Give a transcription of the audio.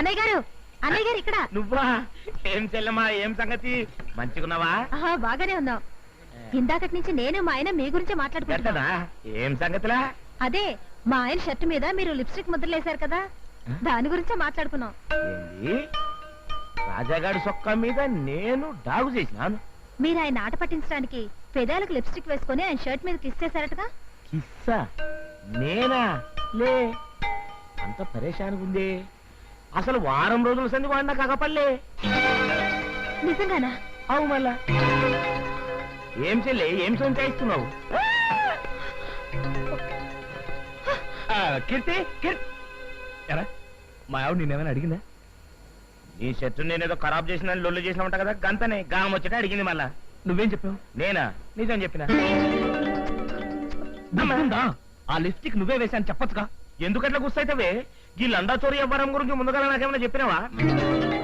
అన్నయ్య గారు అన్నయ్య గారు ఇక్కడ. నువ్వా? ఏం చెల్లెమ్మా ఏం సంగతి? మంచిగున్నావా? ఆహా బాగానే ఉన్నాం. ఇందాకటి నుంచి నేను మా ఆయన మీ గురించి ఎట్టదా మాట్లాడుకుంటున్నా ఏం సంగతిలా? అదే మా ఆయన షర్ట్ మీద మీరు లిప్స్టిక్ ముద్రలేశారు కదా? దాని గురించే మాట్లాడుకున్నాం. ఏంది? రాజాగాడి సొక్క మీద నేను డాగు చేసినాను. మీరు ఆయన ఆట పట్టించడానికి పెదాలకు లిప్స్టిక్ వేసుకొని ఆయన షర్ట్ మీద కిస్ చేశారటగా? కిస్సా? నేనా? లే అంత పరేషానికి ఉంది అసలు వారం రోజుల సంది వాడినా కాకపల్లే. నిజంగానా? అవు మళ్ళా ఏం చెల్లి ఏం సంచాయిస్తున్నావు? ఆ, కీర్తి కీర్తి. ఎరా మా ఆవిడ నేనేమైనా అడిగిందా? నీ షర్టు నేనేదో ఖరాబ్ చేసిన లొల్లు చేసిన ఉంటా కదా గంతనే గాం వచ్చేట అడిగింది మళ్ళా. నువ్వేం చెప్పావు? నేనా? నిజం చెప్పిన? ఆ లిప్స్టిక్ నువ్వే వేశాను చెప్పొచ్చుగా. ఎందుకట్లా గుస్తైతవే ఈ లండా చోరీ వ్యవహారం గురించి ముందుగా నాకేమైనా చెప్పినావా?